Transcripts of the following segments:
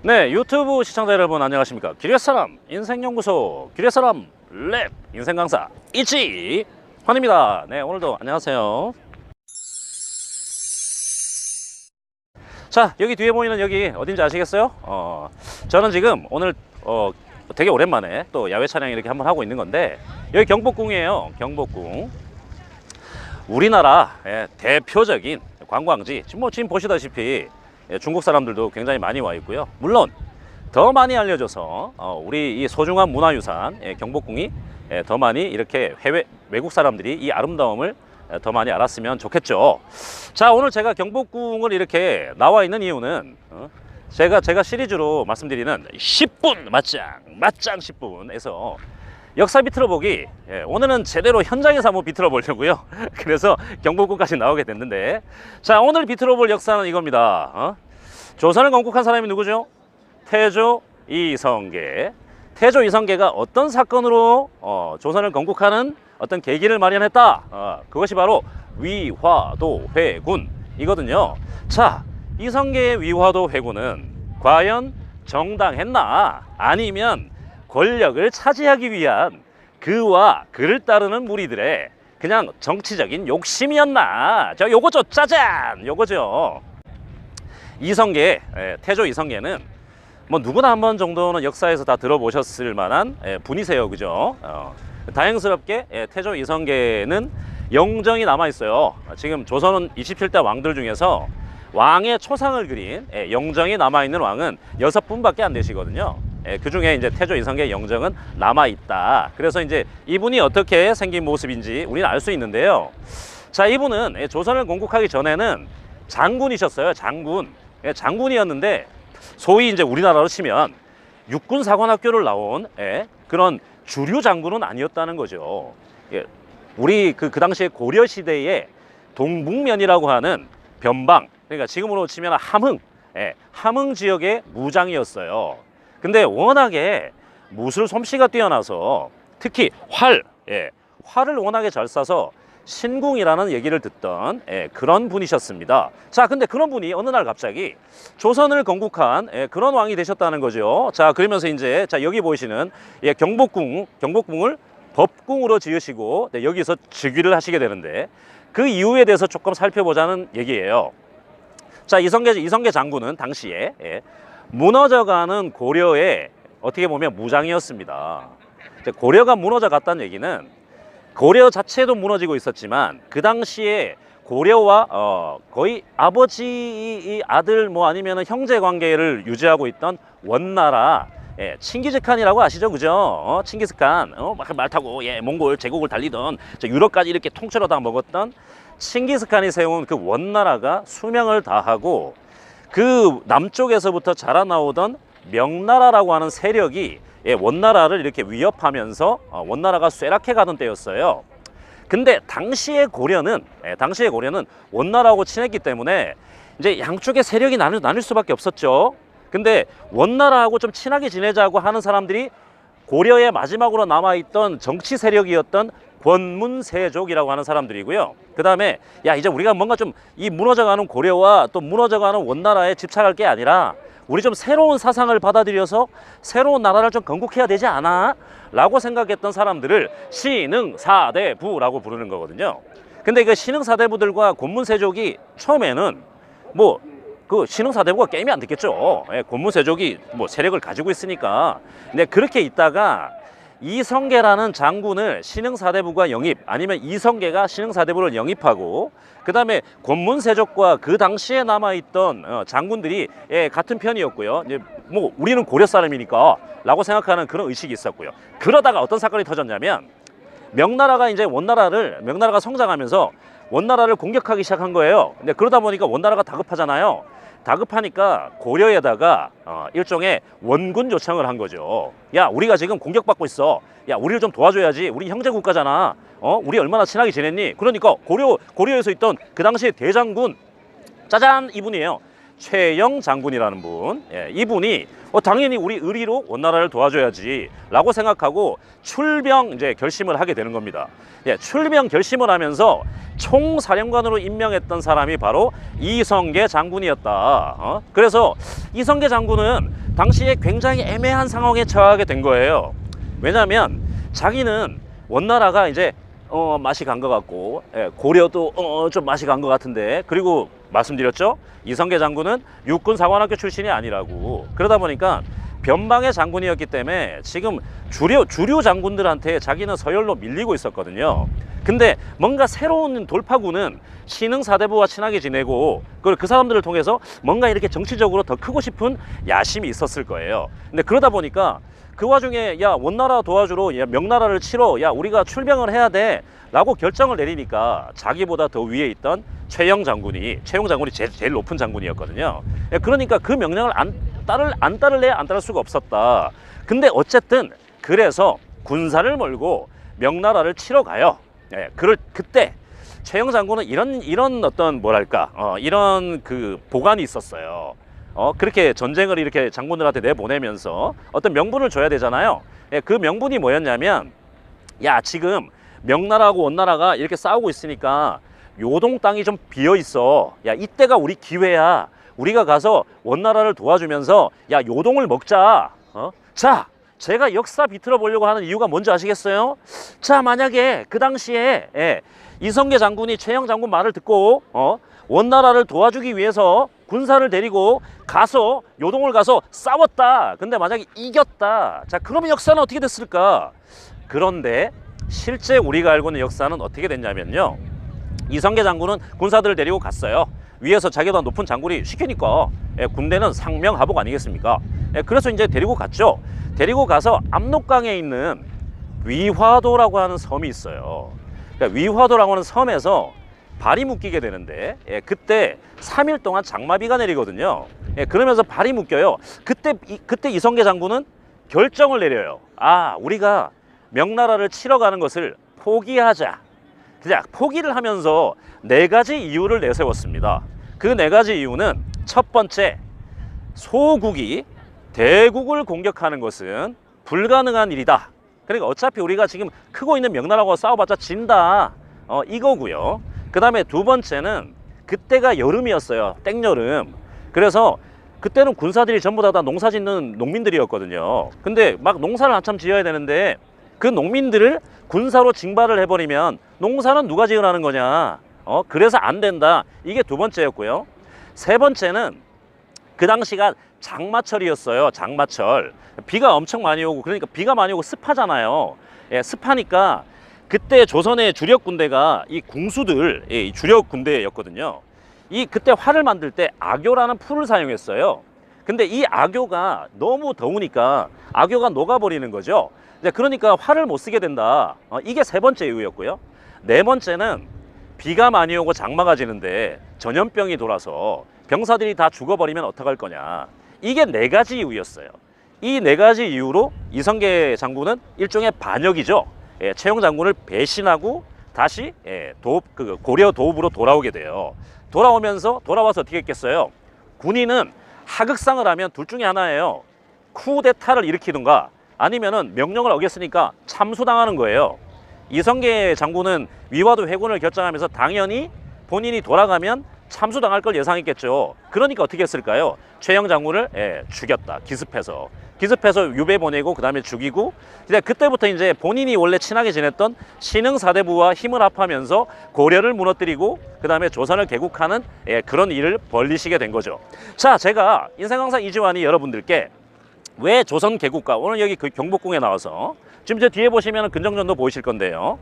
네, 유튜브 시청자 여러분 안녕하십니까? 기레사람 인생연구소 기레사람 랩 인생 강사 이지 환입니다. 네, 오늘도 안녕하세요. 자, 여기 뒤에 보이는 여기 어딘지 아시겠어요? 어, 저는 지금 오늘 어, 되게 오랜만에 또 야외 촬영 이렇게 한번 하고 있는 건데 여기 경복궁이에요. 경복궁. 우리나라 예, 대표적인 관광지 지금 뭐 지금 보시다시피 예, 중국 사람들도 굉장히 많이 와 있고요. 물론 더 많이 알려져서 어, 우리 이 소중한 문화유산 예, 경복궁이 예, 더 많이 이렇게 해외 외국 사람들이 이 아름다움을 예, 더 많이 알았으면 좋겠죠. 자 오늘 제가 경복궁을 이렇게 나와 있는 이유는 어, 제가 제가 시리즈로 말씀드리는 10분 맞짱 맞짱 10분에서 역사 비틀어 보기. 예, 오늘은 제대로 현장에서 한번 비틀어 보려고요. 그래서 경복궁까지 나오게 됐는데. 자 오늘 비틀어 볼 역사는 이겁니다. 어? 조선을 건국한 사람이 누구죠? 태조 이성계. 태조 이성계가 어떤 사건으로 어, 조선을 건국하는 어떤 계기를 마련했다? 어, 그것이 바로 위화도 회군 이거든요. 자 이성계의 위화도 회군은 과연 정당했나? 아니면 권력을 차지하기 위한 그와 그를 따르는 무리들의 그냥 정치적인 욕심이었나? 저 요거죠, 짜잔! 요거죠. 이성계, 예, 태조 이성계는 뭐 누구나 한 번 정도는 역사에서 다 들어보셨을 만한 예, 분이세요, 그죠? 어, 다행스럽게 예, 태조 이성계는 영정이 남아 있어요. 지금 조선은 27대 왕들 중에서 왕의 초상을 그린 예, 영정이 남아 있는 왕은 여섯 분밖에 안 되시거든요. 예, 그 중에 이제 태조 이성계 영정은 남아 있다. 그래서 이제 이분이 어떻게 생긴 모습인지 우리는 알 수 있는데요. 자, 이분은 예, 조선을 건국하기 전에는 장군이셨어요. 장군. 예, 장군이었는데 소위 이제 우리나라로 치면 육군 사관학교를 나온 예, 그런 주류 장군은 아니었다는 거죠. 예, 우리 그, 그 당시에 고려 시대에 동북면이라고 하는 변방, 그러니까 지금으로 치면 함흥, 예, 함흥 지역의 무장이었어요. 근데 워낙에 무술 솜씨가 뛰어나서 특히 활, 예, 활을 워낙에 잘 쏴서 신궁이라는 얘기를 듣던 예, 그런 분이셨습니다. 자, 근데 그런 분이 어느 날 갑자기 조선을 건국한 예, 그런 왕이 되셨다는 거죠. 자, 그러면서 이제 자 여기 보이시는 예, 경복궁, 경복궁을 법궁으로 지으시고 네, 여기서 즉위를 하시게 되는데 그 이유에 대해서 조금 살펴보자는 얘기예요. 자, 이성계 이성계 장군은 당시에 예, 무너져가는 고려의 어떻게 보면 무장이었습니다. 고려가 무너져 갔다는 얘기는 고려 자체도 무너지고 있었지만 그 당시에 고려와 어, 거의 아버지 아들 뭐 아니면 형제 관계를 유지하고 있던 원나라 예, 칭기즈칸이라고 아시죠, 그죠? 어, 칭기스칸, 어, 막말 타고 예, 몽골 제국을 달리던 저 유럽까지 이렇게 통째로 다 먹었던 칭기스칸이 세운 그 원나라가 수명을 다하고 그 남쪽에서부터 자라나오던 명나라라고 하는 세력이 예, 원나라를 이렇게 위협하면서 어, 원나라가 쇠락해 가던 때였어요. 근데 당시의 고려는 예, 당시의 고려는 원나라하고 친했기 때문에 이제 양쪽의 세력이 나눌, 나눌 수밖에 없었죠. 근데 원나라하고 좀 친하게 지내자고 하는 사람들이 고려의 마지막으로 남아있던 정치 세력이었던 권문세족이라고 하는 사람들이고요. 그 다음에 야 이제 우리가 뭔가 좀 이 무너져가는 고려와 또 무너져가는 원나라에 집착할 게 아니라 우리 좀 새로운 사상을 받아들여서 새로운 나라를 좀 건국해야 되지 않아? 라고 생각했던 사람들을 신흥사대부라고 부르는 거거든요. 근데 그 신흥사대부들과 권문세족이 처음에는 뭐 그 신흥사대부가 게임이 안 됐겠죠. 예, 권문세족이 뭐 세력을 가지고 있으니까. 근데 그렇게 있다가 이성계라는 장군을 신흥사대부가 영입 아니면 이성계가 신흥사대부를 영입하고 그 다음에 권문세족과 그 당시에 남아있던 어, 장군들이 예, 같은 편이었고요. 이제 뭐 우리는 고려 사람이니까 라고 생각하는 그런 의식이 있었고요. 그러다가 어떤 사건이 터졌냐면 명나라가 이제 원나라를 명나라가 성장하면서 원나라를 공격하기 시작한 거예요. 근데 그러다 보니까 원나라가 다급하잖아요. 다급하니까 고려에다가 어, 일종의 원군 요청을 한 거죠. 야, 우리가 지금 공격받고 있어. 야, 우리를 좀 도와줘야지. 우리 형제 국가잖아. 어, 우리 얼마나 친하게 지냈니? 그러니까 고려 고려에서 있던 그 당시 대장군 짜잔 이분이에요. 최영 장군이라는 분. 예, 이분이 어, 당연히 우리 의리로 원나라를 도와줘야지 라고 생각하고 출병 이제 결심을 하게 되는 겁니다. 예, 출병 결심을 하면서 총사령관으로 임명했던 사람이 바로 이성계 장군이었다. 어? 그래서 이성계 장군은 당시에 굉장히 애매한 상황에 처하게 된 거예요. 왜냐하면 자기는 원나라가 이제 어, 맛이 간 것 같고 예, 고려도 어, 좀 맛이 간 것 같은데 그리고 말씀드렸죠 이성계 장군은 육군 사관학교 출신이 아니라고 그러다 보니까 변방의 장군이었기 때문에 지금 주류 주류 장군들한테 자기는 서열로 밀리고 있었거든요. 근데 뭔가 새로운 돌파구는 신흥 사대부와 친하게 지내고 그리고 그 사람들을 통해서 뭔가 이렇게 정치적으로 더 크고 싶은 야심이 있었을 거예요. 근데 그러다 보니까 그 와중에 야 원나라 도와주러 야 명나라를 치러 야 우리가 출병을 해야 돼 라고 결정을 내리니까 자기보다 더 위에 있던 최영 장군이 최영 장군이 제일, 제일 높은 장군이었거든요. 예, 그러니까 그 명령을 안 따를 안 따를래 안 따를 수가 없었다. 근데 어쨌든 그래서 군사를 몰고 명나라를 치러 가요. 예, 그럴 그때 최영 장군은 이런 이런 어떤 뭐랄까 어, 이런 그 보관이 있었어요. 어, 그렇게 전쟁을 이렇게 장군들한테 내보내면서 어떤 명분을 줘야 되잖아요. 예, 그 명분이 뭐였냐면, 야, 지금 명나라하고 원나라가 이렇게 싸우고 있으니까 요동 땅이 좀 비어 있어. 야, 이때가 우리 기회야. 우리가 가서 원나라를 도와주면서 야, 요동을 먹자. 어? 자, 제가 역사 비틀어 보려고 하는 이유가 뭔지 아시겠어요? 자, 만약에 그 당시에 예, 이성계 장군이 최영 장군 말을 듣고 어, 원나라를 도와주기 위해서 군사를 데리고 가서 요동을 가서 싸웠다. 근데 만약에 이겼다. 자, 그러면 역사는 어떻게 됐을까? 그런데 실제 우리가 알고 있는 역사는 어떻게 됐냐면요. 이성계 장군은 군사들을 데리고 갔어요. 위에서 자기보다 높은 장군이 시키니까 예, 군대는 상명하복 아니겠습니까? 예, 그래서 이제 데리고 갔죠. 데리고 가서 압록강에 있는 위화도라고 하는 섬이 있어요. 그러니까 위화도라고 하는 섬에서 발이 묶이게 되는데 예, 그때 3일 동안 장마비가 내리거든요. 예, 그러면서 발이 묶여요. 그때 이, 그때 이성계 장군은 결정을 내려요. 아, 우리가 명나라를 치러 가는 것을 포기하자. 그냥 포기를 하면서 네 가지 이유를 내세웠습니다. 그 네 가지 이유는 첫 번째, 소국이 대국을 공격하는 것은 불가능한 일이다. 그러니까 어차피 우리가 지금 크고 있는 명나라와 싸워봤자 진다. 어, 이거고요. 그 다음에 두 번째는 그때가 여름이었어요. 땡여름. 그래서 그때는 군사들이 전부 다, 다 농사 짓는 농민들이었거든요. 근데 막 농사를 한참 지어야 되는데 그 농민들을 군사로 징발을 해버리면 농사는 누가 지으라는 거냐. 어, 그래서 안 된다. 이게 두 번째였고요. 세 번째는 그 당시가 장마철이었어요. 장마철. 비가 엄청 많이 오고 그러니까 비가 많이 오고 습하잖아요. 예, 습하니까 그때 조선의 주력 군대가 이 궁수들, 예, 이 주력 군대였거든요. 이 그때 활을 만들 때 악교라는 풀을 사용했어요. 근데 이 악교가 너무 더우니까 악교가 녹아버리는 거죠. 그러니까 활을 못 쓰게 된다. 어, 이게 세 번째 이유였고요. 네 번째는 비가 많이 오고 장마가 지는데 전염병이 돌아서 병사들이 다 죽어버리면 어떡할 거냐. 이게 네 가지 이유였어요. 이 네 가지 이유로 이성계 장군은 일종의 반역이죠. 예, 최영 장군을 배신하고 다시 예, 도, 그 고려 도읍으로 돌아오게 돼요. 돌아오면서 돌아와서 어떻게 했겠어요? 군인은 하극상을 하면 둘 중에 하나예요. 쿠데타를 일으키든가 아니면은 명령을 어겼으니까 참수당하는 거예요. 이성계 장군은 위화도 회군을 결정하면서 당연히 본인이 돌아가면 참수당할 걸 예상했겠죠. 그러니까 어떻게 했을까요? 최영 장군을 예, 죽였다. 기습해서. 기습해서 유배 보내고 그 다음에 죽이고 이제 그때부터 이제 본인이 원래 친하게 지냈던 신흥 사대부와 힘을 합하면서 고려를 무너뜨리고 그 다음에 조선을 개국하는 예, 그런 일을 벌리시게 된 거죠. 자, 제가 인생 강사 이지환이 여러분들께 왜 조선 개국가 오늘 여기 그 경복궁에 나와서 지금 저 뒤에 보시면 근정전도 보이실 건데요.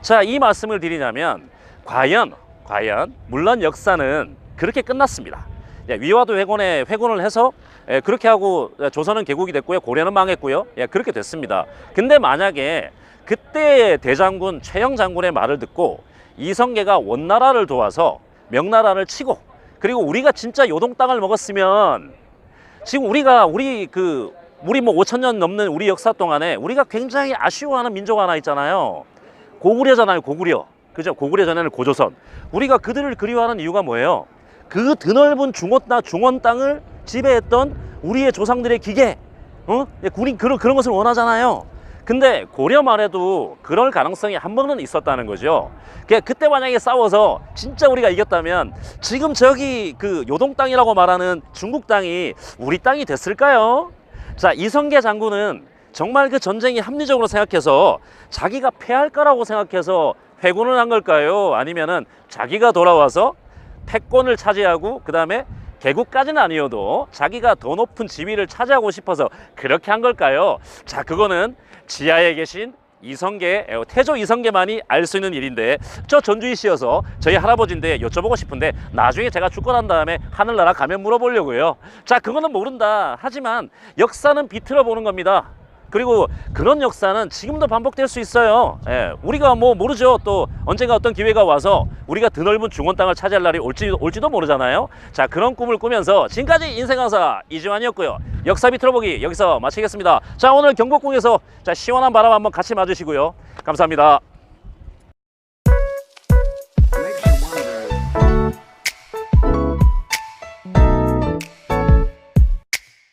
자, 이 말씀을 드리냐면 과연 과연 물론 역사는 그렇게 끝났습니다. 예, 위화도 회군에 회군을 해서 예, 그렇게 하고 조선은 개국이 됐고요. 고려는 망했고요. 예, 그렇게 됐습니다. 근데 만약에 그때 대장군 최영 장군의 말을 듣고 이성계가 원나라를 도와서 명나라를 치고 그리고 우리가 진짜 요동 땅을 먹었으면 지금 우리가 우리 그 우리 뭐 5천 년 넘는 우리 역사 동안에 우리가 굉장히 아쉬워하는 민족 하나 있잖아요. 고구려잖아요, 고구려. 그죠? 고구려 전에는 고조선. 우리가 그들을 그리워하는 이유가 뭐예요? 그 드넓은 중원 땅, 중원 땅을 지배했던 우리의 조상들의 기계, 어? 우리 그런 그런 것을 원하잖아요. 근데 고려만 해도 그럴 가능성이 한 번은 있었다는 거죠. 그- 그때 만약에 싸워서 진짜 우리가 이겼다면 지금 저기 그 요동 땅이라고 말하는 중국 땅이 우리 땅이 됐을까요? 자, 이성계 장군은 정말 그 전쟁이 합리적으로 생각해서 자기가 패할 거라고 생각해서 회군을 한 걸까요? 아니면은 자기가 돌아와서 패권을 차지하고 그 다음에 개국까지는 아니어도 자기가 더 높은 지위를 차지하고 싶어서 그렇게 한 걸까요? 자, 그거는 지하에 계신 이성계, 에, 태조 이성계만이 알 수 있는 일인데 저 전주희 씨여서 저희 할아버지인데 여쭤보고 싶은데 나중에 제가 죽고 난 다음에 하늘나라 가면 물어보려고요. 자, 그거는 모른다. 하지만 역사는 비틀어 보는 겁니다. 그리고 그런 역사는 지금도 반복될 수 있어요. 예, 우리가 뭐 모르죠. 또 언젠가 어떤 기회가 와서 우리가 드넓은 중원 땅을 차지할 날이 올지, 올지도 모르잖아요. 자, 그런 꿈을 꾸면서 지금까지 인생 강사 이지환이었고요. 역사 비틀어 보기 여기서 마치겠습니다. 자, 오늘 경복궁에서 자, 시원한 바람 한번 같이 맞으시고요. 감사합니다.